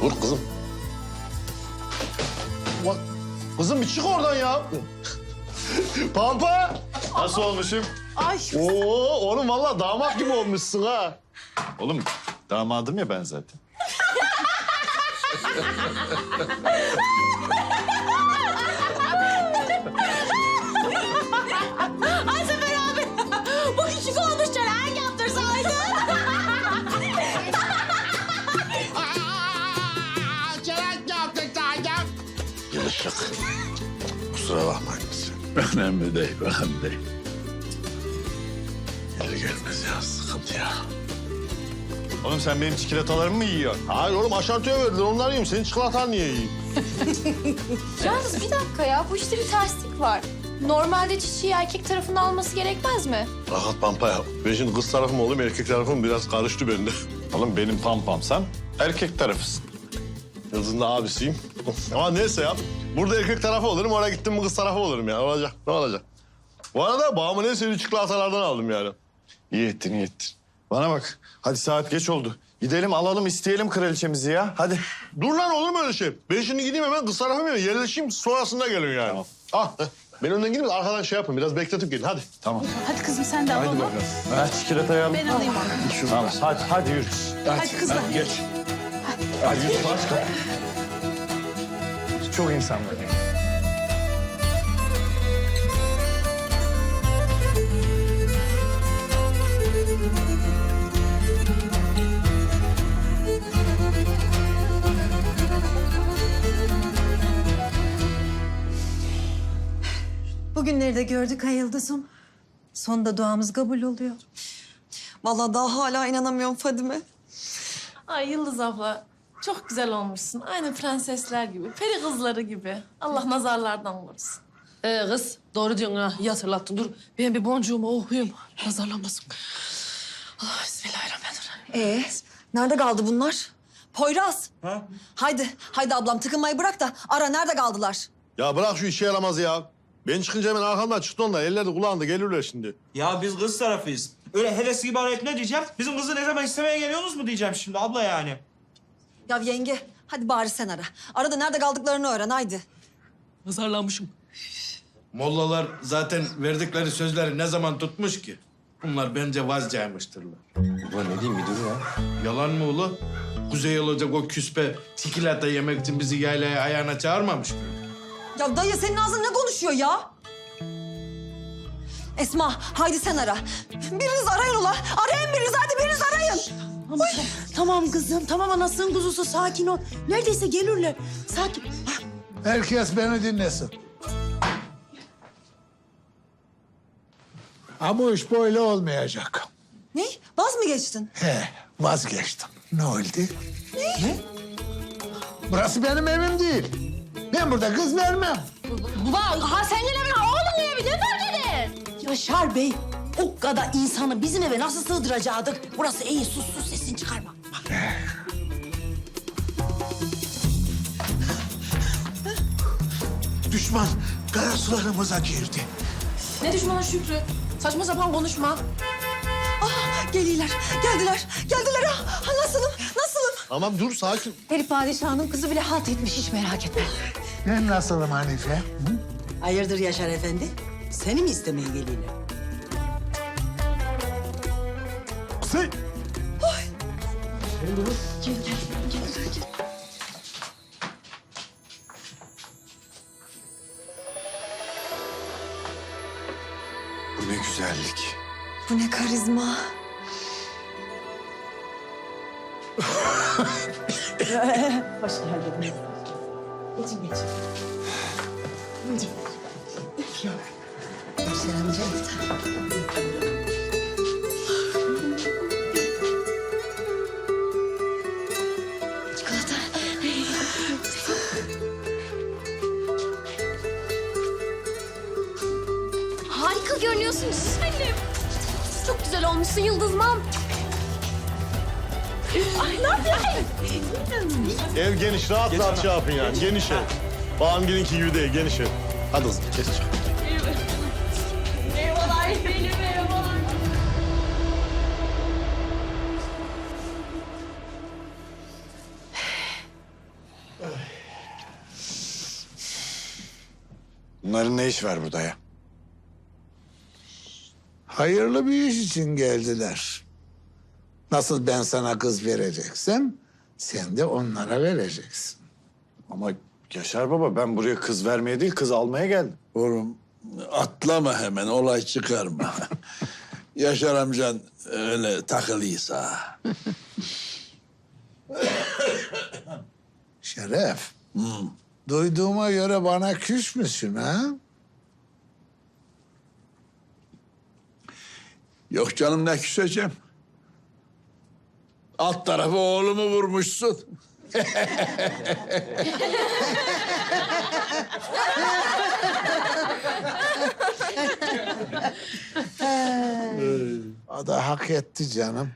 Vur kızım. Bak, kızım bir çık oradan ya. Pampa. Nasıl olmuşum? Ay Oo, oğlum vallahi damat gibi olmuşsun ha. Oğlum damadım ya ben zaten. Kusura bakmayın bizi. Önemli değil, önemli değil. Gelir gelmez ya sıkıntı ya. Oğlum sen benim çikolatalarımı mı yiyorsun? Hayır oğlum aşantıya verdiler onları yiyeyim. Senin çikolatan niye yiyeyim? Yalnız bir dakika ya bu işte bir terslik var. Normalde çiçeği erkek tarafından alması gerekmez mi? Rahat Pampa ya. Ben şimdi kız tarafım oğlum erkek tarafım biraz karıştı bende. Oğlum benim pampam sen erkek tarafısın. Yıldız'ın da abisiyim. Ama neyse ya. Burada erkek tarafı olurum, oraya gittim mi kız tarafı olurum ya. Olacak, ne olacak? Bu arada babamın en sevdiği çikolatalardan aldım yani. İyi ettin, iyi ettin. Bana bak, hadi saat geç oldu. Gidelim alalım, isteyelim kraliçemizi ya. Hadi. Dur lan olur mu öyle şey? Ben şimdi gideyim hemen kız tarafı mı? Yerleşeyim sonrasında gelin yani. Tamam. Ah, ben önden gideyim de arkadan şey yapın. Biraz bekletip gelin hadi. Tamam. Hadi kızım sen de al onu. Ver çikolatayı al. Ben alayım onu. Tamam, hadi, hadi yürü. Hadi kızlar. Geç. Hadi yürü, başka. Çok insan var. Bugünleri de gördük ha Yıldız'ım. Sonunda duamız kabul oluyor. Vallahi daha hala inanamıyorum Fadime. Ay Yıldız abla çok güzel olmuşsun. Aynı prensesler gibi, peri kızları gibi. Allah nazarlardan korusun. Ee, kız doğru diyorsun ha. İyi hatırlattın. Dur ben bir boncuğumu okuyayım. Nazarlanmasın. Allah bismillahirrahmanirrahim. Ee, nerede kaldı bunlar? Poyraz. Ha? Haydi, haydi ablam tıkınmayı bırak da ara nerede kaldılar? Ya bırak şu işe yaramazı ya. Ben çıkınca hemen arkamdan çıktı onlar. Elleri kulağında gelirler şimdi. Ya biz kız tarafıyız. Öyle heves gibi arayıp ne diyeceğim? Bizim kızı ne zaman istemeye geliyorsunuz mu diyeceğim şimdi abla yani. Ya yenge, hadi bari sen ara. Arada nerede kaldıklarını öğren haydi. Nazarlanmışım. Mollalar zaten verdikleri sözleri ne zaman tutmuş ki? Bunlar bence vazgeçmiştirler. Baba ne diyeyim bir dur ya. Yalan mı ulu? Kuzey olacak o küspe çikolata yemek için bizi yaylaya ayağına çağırmamış mı? Ya dayı senin ağzın ne konuşuyor ya? Esma, haydi sen ara. Biriniz arayın ula. Arayın biriniz, hadi biriniz arayın. Tamam, tamam kızım. Tamam anasının kuzusu. Sakin ol. Neredeyse gelirler. Sakin. Herkes beni dinlesin. Ama iş böyle olmayacak. Ne? Vaz mı geçtin? He, vazgeçtim. Ne oldu? Ne? Burası benim evim değil. Ben burada kız vermem. Baba, ha senin evin oğlum evi. Ne böyle Yaşar Bey, o kadar insanı bizim eve nasıl sığdıracaktık? Burası iyi, sus sus Düşman kara sularımıza girdi. Ne düşmanı Şükrü? Saçma sapan konuşma. Ah, geliyorlar, geldiler, geldiler. Ah, ah, nasılım, nasılım? Tamam dur sakin. Peri padişahının kızı bile halt etmiş hiç merak etme. Ben nasılım Hanife? Hı? Hayırdır Yaşar Efendi? Seni mi istemeye geliyorlar? Sı- Bu Bu ne karizma. Hoş geldiniz. Geçin geçin. Çikolata. Harika görünüyorsun annem çok güzel olmuşsun Yıldızmam. Ay ne yapıyorsun? Ev geniş, rahat rahat şey yapın yani. Geçin. Geniş ev. Bağımgil'inki gibi değil, geniş ev. Hadi o zaman, kes Eyvallah, benim eyvallah. Bunların ne iş var burada ya? Hayırlı bir iş için geldiler. Nasıl ben sana kız vereceksem sen de onlara vereceksin. Ama Yaşar baba ben buraya kız vermeye değil kız almaya geldim. Oğlum atlama hemen olay çıkarma. Yaşar amcan öyle takılıysa. Şeref. Duyduğuma göre bana küs müsün ha? Yok canım ne küseceğim. Alt tarafı oğlumu vurmuşsun. O da hak etti canım.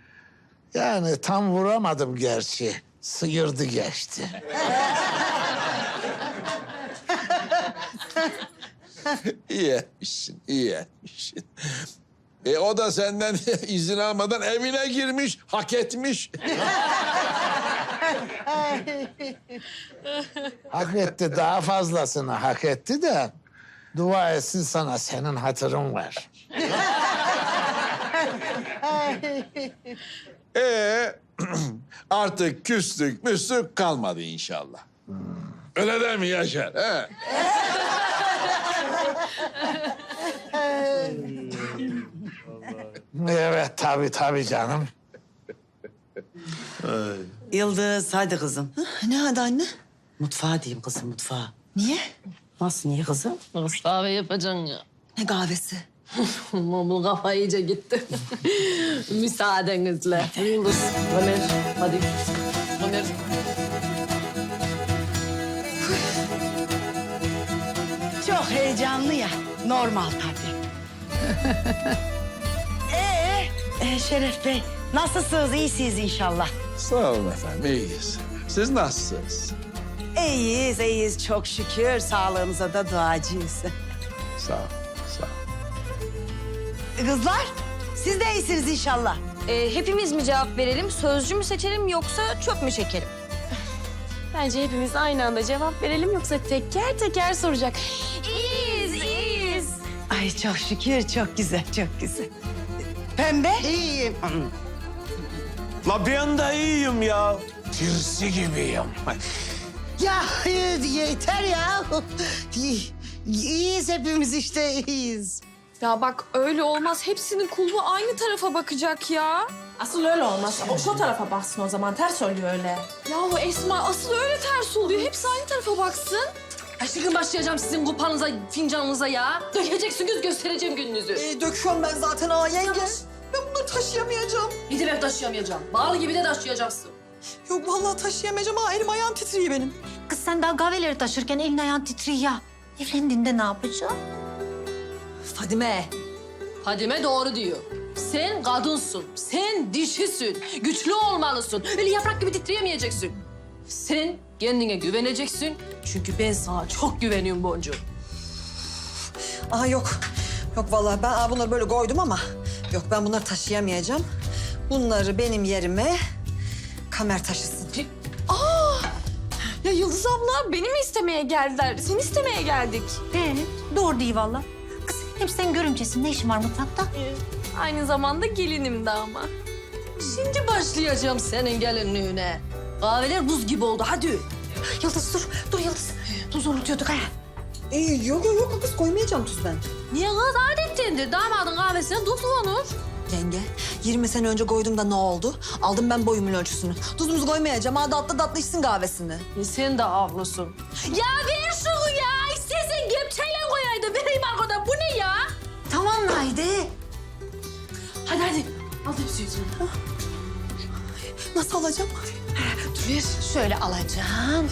Yani tam vuramadım gerçi. Sıyırdı geçti. iyi etmişsin, iyi etmişsin. E o da senden izin almadan evine girmiş, hak etmiş. Hak etti daha fazlasını hak etti de dua etsin sana senin hatırın var. Ee, artık küslük müslük kalmadı inşallah. Öyle değil mi Yaşar? He? Evet tabii tabii canım. Yıldız hadi kızım. Ne hadi anne? Mutfağa diyeyim kızım mutfağa. Niye? Nasıl niye kızım? Kız kahve yapacaksın ya. Ne kahvesi? Bu kafa iyice gitti. Müsaadenizle. Yıldız, Ömer, hadi. Ömer. Çok heyecanlı ya. Normal tabii. Şeref Bey nasılsınız? İyisiniz inşallah. Sağ olun efendim, iyiyiz. Siz nasılsınız? İyiyiz, iyiyiz çok şükür. Sağlığınıza da duacıyız. Sağ ol, sağ ol. Kızlar, siz de iyisiniz inşallah. Ee, hepimiz mi cevap verelim, sözcü mü seçelim yoksa çöp mü çekelim? Bence hepimiz aynı anda cevap verelim yoksa teker teker soracak. İyiyiz, iyiyiz. Ay çok şükür, çok güzel, çok güzel. Pembe? İyiyim. La ben de iyiyim ya. Tirsi gibiyim. Ya yeter ya. İyiyiz hepimiz işte, iyiyiz. Ya bak öyle olmaz. Hepsinin kulbu aynı tarafa bakacak ya. Asıl öyle olmaz. O şu tarafa baksın o zaman. Ters oluyor öyle. Yahu Esma asıl öyle ters oluyor. Hepsi aynı tarafa baksın. Aşkım başlayacağım sizin kupanıza, fincanınıza ya. Dökeceksiniz, göstereceğim gününüzü. Ee, döküyorum ben zaten ha yenge. Ben bunları taşıyamayacağım. Ne demek taşıyamayacağım? Bağlı gibi de taşıyacaksın. Yok vallahi taşıyamayacağım ha. Elim ayağım titriyor benim. Kız sen daha kahveleri taşırken elin ayağın titriyor ya. Evlendiğinde ne yapacaksın? Fadime. Fadime doğru diyor. Sen kadınsın, sen dişisin, güçlü olmalısın. Öyle yaprak gibi titreyemeyeceksin. Sen kendine güveneceksin. Çünkü ben sana çok güveniyorum Boncuğum. Aha yok. Yok vallahi ben aa, bunları böyle koydum ama yok ben bunları taşıyamayacağım. Bunları benim yerime kamer taşısın. Ya Yıldız abla beni mi istemeye geldiler? Seni istemeye geldik. Ee, doğru değil valla. Kız hem sen görümcesin. Ne işin var mutfakta? Aynı zamanda gelinim de ama. Şimdi başlayacağım senin gelinliğine. Kahveler buz gibi oldu, hadi. Yıldız dur, dur Yıldız. Tuzu unutuyorduk ha. Ee, yok yok yok kız koymayacağım tuz ben. Niye kız adettendir? Damadın kahvesine tuz konur. Yenge 20 sene önce koydum da ne oldu? Aldım ben boyumun ölçüsünü. Tuzumuzu koymayacağım ha tatlı tatlı içsin kahvesini. E sen de haklısın. Ya ver şunu ya. İstersen kepçeyle koyaydı. Vereyim arkadan. Bu ne ya? Tamam haydi. Hadi hadi. Al tepsiyi sen. Nasıl alacağım? Dur ver. Şöyle alacaksın.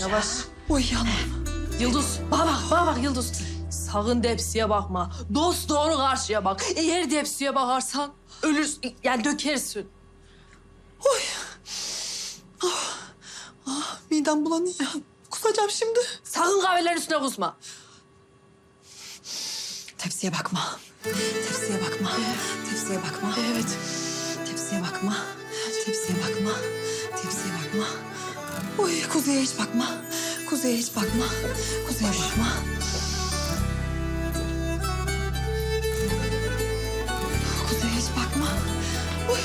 Yavaş. Oy yandım. Yıldız. Bak bak. Bak bak Yıldız. Sakın depsiye bakma. Dost doğru karşıya bak. Eğer depsiye bakarsan ölürsün. Yani dökersin. Midem bulanıyor. Kusacağım şimdi. Sakın kahvelerin üstüne kusma. Tepsiye bakma. Tepsiye bakma. Tepsiye bakma. Evet. Tepsiye bakma. Tepsiye bakma. Tepsiye bakma. Oy kuzeye hiç bakma. Kuzey'e hiç bakma. Kuzey'e bakma. Kuzey'e hiç bakma. Uy.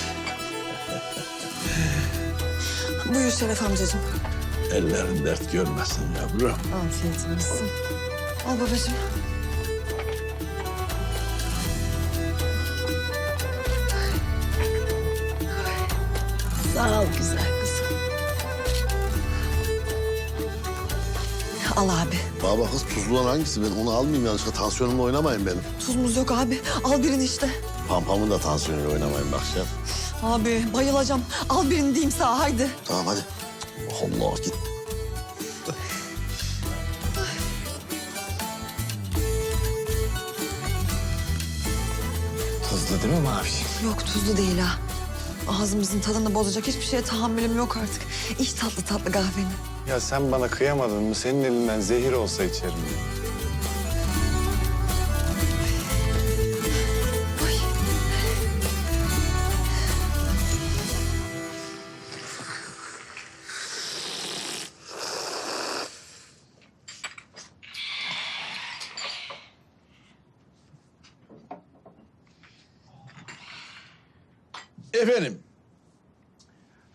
Buyur Şeref amcacığım. Ellerin dert görmesin yavrum. Afiyet olsun. Al babacığım. Sağ ol güzel. Al abi. Baba kız tuzlu olan hangisi? Ben onu almayayım yanlışlıkla. Tansiyonumla oynamayın benim. Tuzumuz yok abi. Al birini işte. Pampamın da tansiyonuyla oynamayın bak ya. Abi bayılacağım. Al birini diyeyim sana haydi. Tamam hadi. Allah git. Hızlı değil mi Mavi? Yok tuzlu değil ha. Ağzımızın tadını bozacak hiçbir şeye tahammülüm yok artık. İç tatlı tatlı kahveni. Ya sen bana kıyamadın mı? Senin elinden zehir olsa içerim.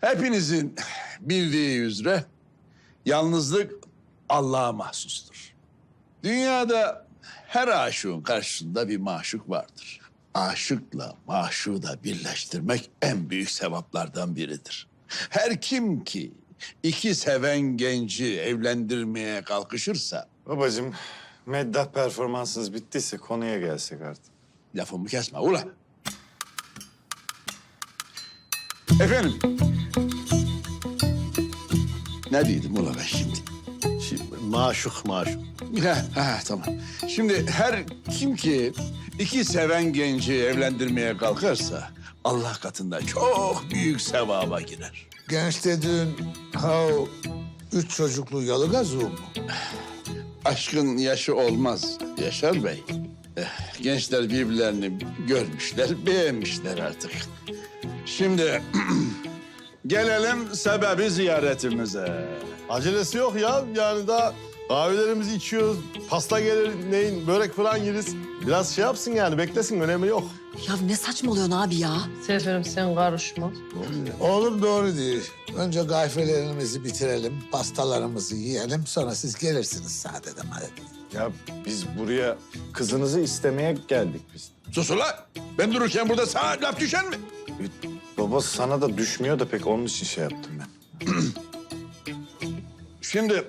Hepinizin bildiği üzere yalnızlık Allah'a mahsustur. Dünyada her aşığın karşısında bir maşuk vardır. Aşıkla maşuğu da birleştirmek en büyük sevaplardan biridir. Her kim ki iki seven genci evlendirmeye kalkışırsa Babacığım, meddah performansınız bittiyse konuya gelsek artık. lafımı kesme ula. Efendim. Ne diyordum ula ben şimdi? Şimdi maşuk maşuk. Ha, ha, tamam. Şimdi her kim ki iki seven genci evlendirmeye kalkarsa Allah katında çok büyük sevaba girer. Genç dediğin ha o üç çocuklu yalı gazu mu? Aşkın yaşı olmaz Yaşar Bey. Eh, Gençler birbirlerini görmüşler, beğenmişler artık. Şimdi gelelim sebebi ziyaretimize. Acelesi yok ya. Yani daha kahvelerimizi içiyoruz. Pasta gelir, neyin, börek falan yeriz. Biraz şey yapsın yani, beklesin. Önemi yok. Ya ne saçmalıyorsun abi ya? Seferim sen karışma. Oğlum doğru değil. Önce gayfelerimizi bitirelim, pastalarımızı yiyelim. Sonra siz gelirsiniz sadede madede. Ya biz buraya kızınızı istemeye geldik biz. Sus ulan! Ben dururken burada sana laf düşen mi? Baba sana da düşmüyor da pek onun için şey yaptım ben. Şimdi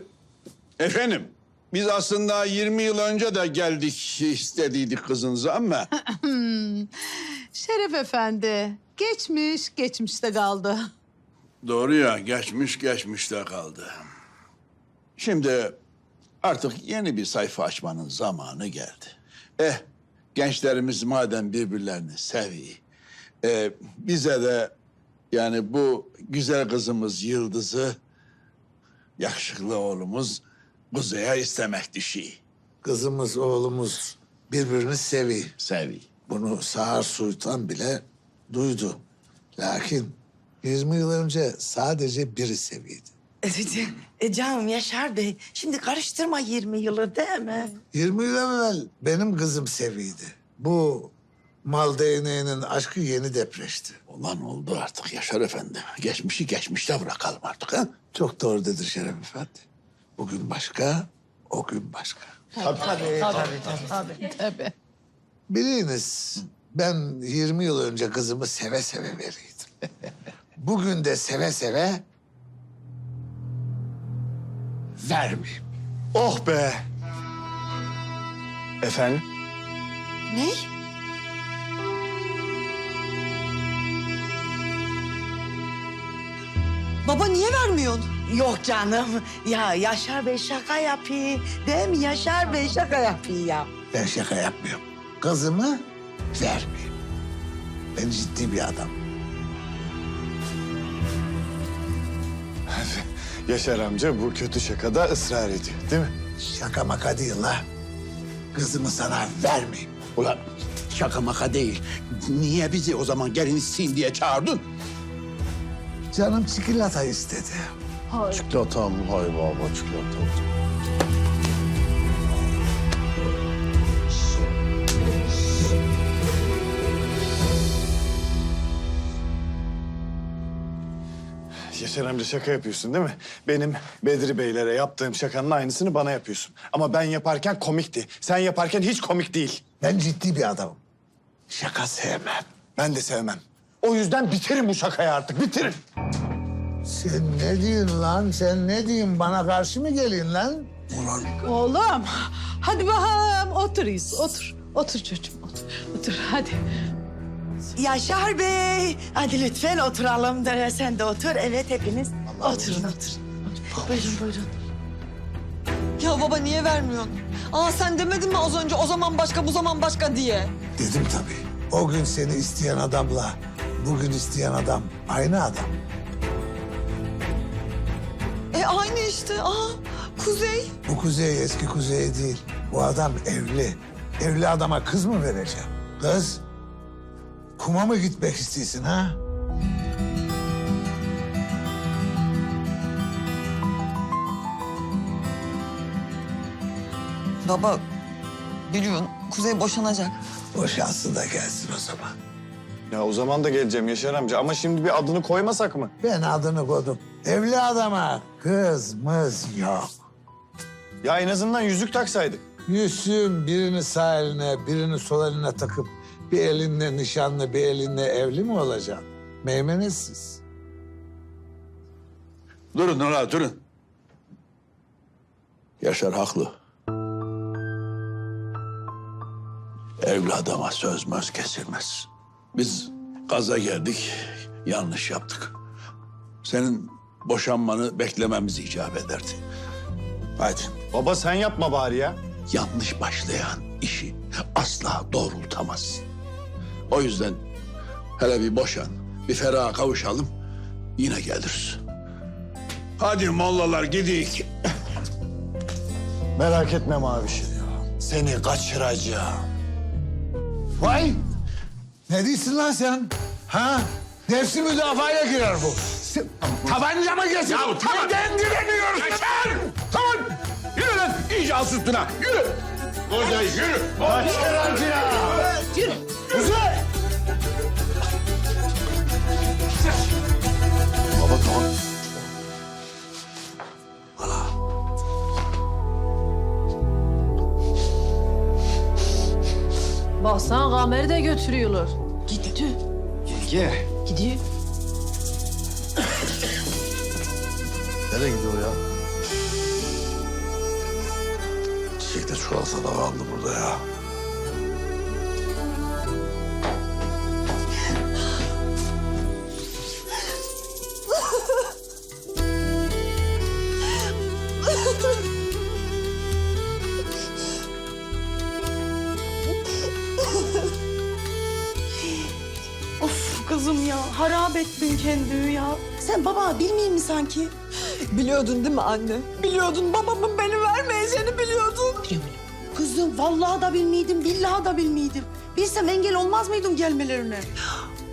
efendim biz aslında 20 yıl önce de geldik istediydik kızınızı ama Şeref Efendi, geçmiş geçmişte kaldı. doğru ya geçmiş geçmişte kaldı. Şimdi artık yeni bir sayfa açmanın zamanı geldi. Eh gençlerimiz madem birbirlerini seviyor, eh, bize de yani bu güzel kızımız Yıldız'ı yakışıklı oğlumuz Kuzey'e istemek düşüyor. Kızımız, oğlumuz birbirini seviyor. Seviyor. Bunu Sağır Sultan bile duydu. Lakin 20 yıl önce sadece biri seviydi. E canım Yaşar Bey, şimdi karıştırma 20 yılı değil mi? 20 yıl evvel benim kızım seviydi. Bu mal değneğinin aşkı yeni depreşti. Olan oldu artık Yaşar Efendi. Geçmişi geçmişte bırakalım artık ha. Çok doğru dedi Şeref Efendi. Bugün başka, o gün başka. Tabii. Biliniz ben 20 yıl önce kızımı seve seve veriydim. Bugün de seve seve vermeyeyim. Oh be! Efendim? Ne? Baba niye vermiyorsun? Yok canım. Ya Yaşar Bey şaka yapıyor. Değil mi Yaşar Bey şaka yapıyor ya. Ben şaka yapmıyorum. Kızımı vermeyeyim. Ben ciddi bir adam. Yaşar amca bu kötü şakada ısrar ediyor değil mi? Şaka maka değil la. Kızımı sana vermeyeyim. Ulan şaka maka değil. Niye bizi o zaman gelin isteyin diye çağırdın? Canım çikolata istedi. Çikolatam, hay baba çikolatam. Yaşar amca şaka yapıyorsun değil mi? Benim Bedri Beylere yaptığım şakanın aynısını bana yapıyorsun. Ama ben yaparken komikti. Sen yaparken hiç komik değil. Ben ciddi bir adamım. Şaka sevmem. Ben de sevmem. O yüzden bitirin bu şakayı artık, bitirin. Sen ne diyorsun lan? Sen ne diyorsun? Bana karşı mı geliyorsun lan? Oğlum hadi bakalım otur İz, otur. Otur çocuğum otur. Otur hadi. Yaşar Bey. Hadi lütfen oturalım. da Sen de otur. Evet hepiniz. Oturun oturun. Buyurun buyurun. Ya baba niye vermiyorsun? Aa sen demedin mi az önce o zaman başka bu zaman başka diye? Dedim tabii. O gün seni isteyen adamla bugün isteyen adam aynı adam. E aynı işte. Aa Kuzey. Bu kuzey eski kuzey değil. Bu adam evli. Evli adama kız mı vereceğim? Kız, kuma mı gitmek istiyorsun ha? Baba biliyorsun Kuzey boşanacak. Boşansın da gelsin o zaman. Ya o zaman da geleceğim Yaşar amca ama şimdi bir adını koymasak mı? Ben adını koydum. Evli adama kız mız yok. Ya en azından yüzük taksaydık. Yüzüğün birini sağ eline, birini sol eline takıp bir elinle nişanlı, bir elinle evli mi olacaksın? Meymenetsiz. Durun hala durun. Yaşar haklı. Evli adama söz möz kesilmez. Biz gaza geldik, yanlış yaptık. Senin boşanmanı beklememiz icap ederdi. Haydi. Baba sen yapma bari ya. Yanlış başlayan işi asla doğrultamaz. O yüzden hele bir boşan, bir feraha kavuşalım, yine geliriz. Hadi mollalar gidik. Merak etme Maviş. Seni kaçıracağım. Vay! Ne diyorsun lan sen? Ha? Nefsi müdafaya girer bu. Sen, tabanca mı geçsin? Ya tamam. Neden direniyorsun? Kaçar! Tamam! Yürü lan iyice al sırtına, yürü! Hoca yürü! Kaçıracağım. Baksana kameri de götürüyorlar. Gitti. Yenge. Gidiyor. Nereye gidiyor ya? Çiçek de çikolata da kaldı burada ya. Harap ettin kendini ya. Sen baba bilmeyeyim mi sanki? Biliyordun değil mi anne? Biliyordun babamın beni vermeyeceğini biliyordun. Kızım vallahi da bilmiydim, billahi da bilmiydim. Bilsem engel olmaz mıydım gelmelerine?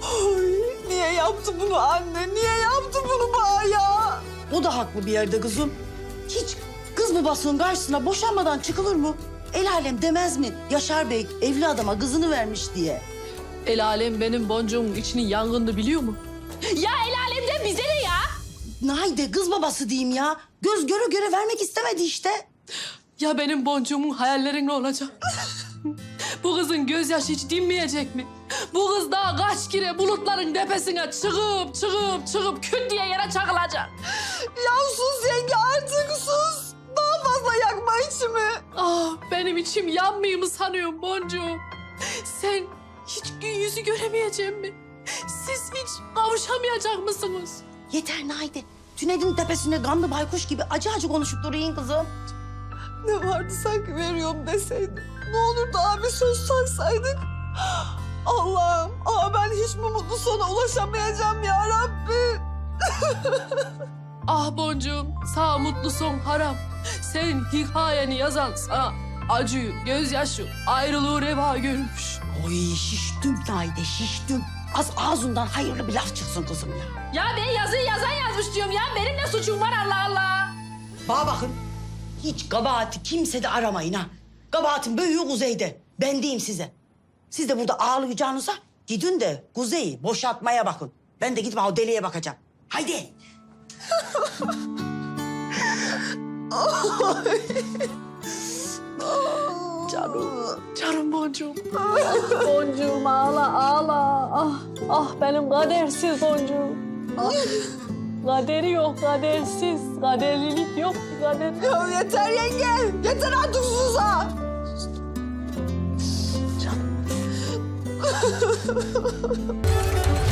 Ay, niye yaptı bunu anne? Niye yaptı bunu bana ya? O da haklı bir yerde kızım. Hiç kız babasının karşısına boşanmadan çıkılır mı? El alem demez mi? Yaşar Bey evli adama kızını vermiş diye. El alem benim boncuğumun içinin yangını biliyor mu? Ya el alemden bize ne ya? Haydi kız babası diyeyim ya. Göz göre göre vermek istemedi işte. Ya benim boncuğumun hayalleri ne olacak? Bu kızın gözyaşı hiç dinmeyecek mi? Bu kız daha kaç kere bulutların tepesine çıkıp çıkıp çıkıp küt diye yere çakılacak. Ya sus yenge artık sus. Daha fazla yakma içimi. Ah benim içim yanmıyor mu sanıyorum boncuğum? Sen hiç gün yüzü göremeyecek mi? Siz hiç kavuşamayacak mısınız? Yeter Naide. Tünedin tepesinde kanlı baykuş gibi acı acı konuşup duruyun kızım. Ne vardı sanki veriyorum deseydin. Ne olurdu abi söz taksaydık. Allah'ım, aa ben hiç mi mutlu sona ulaşamayacağım ya Rabbi. Ah boncuğum, sağ mutlu son haram. Sen hikayeni yazan sana acıyı, gözyaşı, ayrılığı reva görmüş. Oy şiştim Naide şiştim. Az ağzından hayırlı bir laf çıksın kızım ya. Ya ben yazıyı yazan yazmış diyorum ya. Benim ne suçum var Allah Allah. Bana bakın. Hiç kabahati kimsede aramayın ha. Kabahatin büyüğü kuzeyde. Ben diyeyim size. Siz de burada ağlayacağınıza gidin de kuzeyi boşaltmaya bakın. Ben de gidip o deliye bakacağım. Haydi. Canım, canım boncuğum. boncuğum ağla ağla. Ah, ah benim kadersiz boncuğum. Ah, kaderi yok kadersiz. Kaderlilik yok kader. Ya yeter yenge. Yeter artık sus ha. Canım.